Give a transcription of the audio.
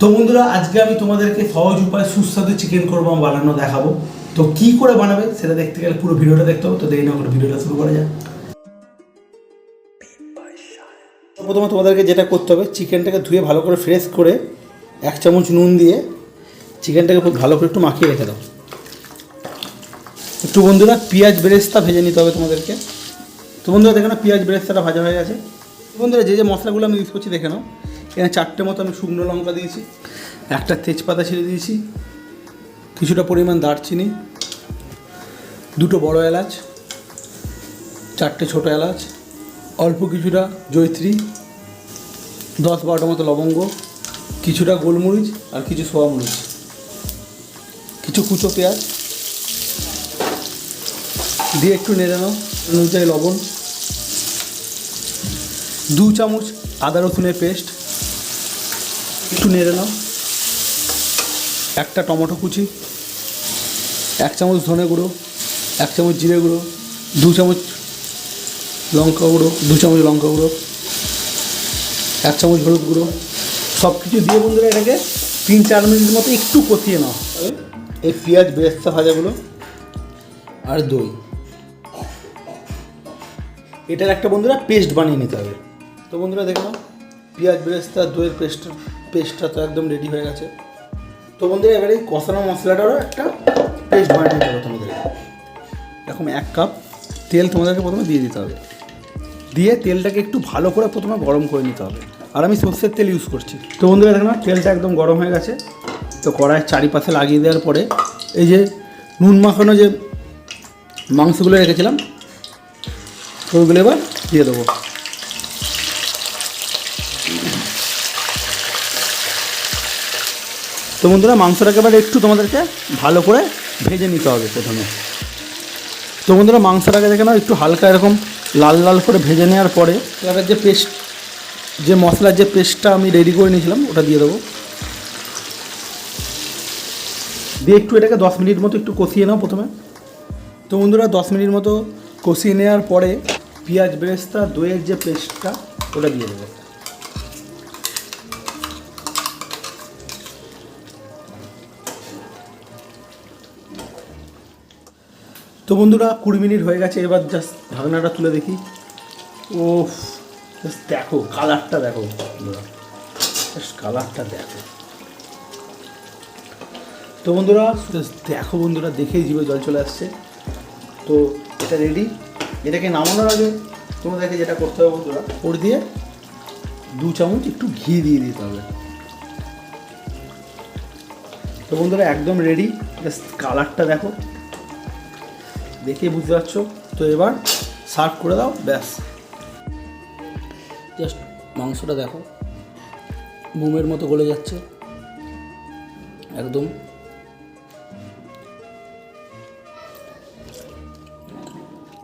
তো বন্ধুরা, আজকে আমি তোমাদেরকে সহজ উপায় সুস্বাদু চিকেন কোরমা বানানো দেখাবো। তো কি করে বানাবে সেটা দেখতে গেলে পুরো ভিডিওটা দেখতে হবে, তো দেরি না করে ভিডিওটা শুরু করা যাক। প্রথমে তোমাদেরকে যেটা করতে হবে চিকেনটাকে ধুয়ে ভালো করে ফ্রেশ করে এক চামচ নুন দিয়ে চিকেনটাকে খুব ভালো করে একটু মাখিয়ে রেখে দাও। একটু বন্ধুরা, পেঁয়াজ বেরেস্তা ভেজে নিতে হবে তোমাদেরকে। তো বন্ধুরা, দেখে না পেঁয়াজ বেরেস্তাটা ভাজা হয়ে গেছে। বন্ধুরা, যে যে মশলাগুলো আমি ইউজ করছি, দেখে নাও। এখানে চারটে মতো আমি শুকনো লঙ্কা দিয়েছি, একটা তেজপাতা ছিঁড়ে দিয়েছি, কিছুটা পরিমাণ দারচিনি, দুটো বড় এলাচ, চারটে ছোটো এলাচ, অল্প কিছুটা জৈত্রী দশ বারোটা মতো লবঙ্গ, কিছুটা গোলমরিচ আর কিছু সোয়া মরিচ, কিছু কুচো পেঁয়াজ, দিয়ে একটু নেড়ে নাও অনুযায়ী লবণ, দু চামচ আদা রসুনের পেস্ট একটু নেড়ে নাও। একটা টমেটো কুচি এক চামচ ধনে গুঁড়ো এক চামচ জিরে গুঁড়ো দু চামচ লঙ্কা গুঁড়ো দু চামচ লঙ্কা গুঁড়ো এক চামচ হলুদ গুঁড়ো। সব কিছু দিয়ে বন্ধুরা এটাকে তিন চার মিনিট মতো একটু কষিয়ে নাও। এই পেঁয়াজ বেরেস্তা ভাজাগুলো আর দই। এটার একটা বন্ধুরা পেস্ট বানিয়ে নিতে হবে। তো বন্ধুরা দেখো পেঁয়াজ বেরেস্তা দইয়ের পেস্ট পেস্টটা তো একদম রেডি হয়ে গেছে। তো বন্ধুরা, এবারে এই কষানো মশলাটারও একটা পেস্ট বানিয়ে নিতে তোমাদের। এরকম এক কাপ তেল তোমাদেরকে প্রথমে দিয়ে দিতে হবে। দিয়ে তেলটাকে একটু ভালো করে প্রথমে গরম করে নিতে হবে। আর আমি সর্ষের তেল ইউজ করছি। তো বন্ধুরা, দেখো না, তেলটা একদম গরম হয়ে গেছে। তো কড়াইয়ের চারিপাশে লাগিয়ে দেওয়ার পরে, এই যে নুন মাখানো যে মাংসগুলো রেখেছিলাম ওইগুলো এবার দিয়ে দেবো। তো বন্ধুরা, মাংসটাকে এবার একটু তোমাদেরকে ভালো করে ভেজে নিতে হবে প্রথমে। তো বন্ধুরা, মাংসটাকে দেখে নাও, একটু হালকা এরকম লাল লাল করে ভেজে নেওয়ার পরে এবার যে পেস্ট, যে মশলার যে পেস্টটা আমি রেডি করে নিয়েছিলাম, ওটা দিয়ে দেবো। দিয়ে একটু এটাকে দশ মিনিট মতো একটু কষিয়ে নাও প্রথমে। তো বন্ধুরা, দশ মিনিট মতো কষিয়ে নেওয়ার পরে পেঁয়াজ বেরেস্তা, দইয়ের যে পেস্টটা, ওটা দিয়ে দেবো। তো বন্ধুরা, কুড়ি মিনিট হয়ে গেছে, এবার জাস্ট ঢাকনাটা তুলে দেখি। ও দেখো কালারটা দেখো কালারটা দেখো। তো বন্ধুরা দেখো বন্ধুরা, দেখেই জীবে জল চলে আসছে। তো এটা রেডি এটাকে নামানোর আগে তোমাদেরকে যেটা করতে হবে বন্ধুরা, ওর দিয়ে দু চামচ একটু ঘি দিয়ে দিতে হবে। তো বন্ধুরা, একদম রেডি জাস্ট কালারটা দেখো। দেখেই বুঝতে পারছ? তো এবার সার্ভ করে দাও, ব্যাস। জাস্ট মাংসটা দেখো। মোমের মতো গলে যাচ্ছে। একদম।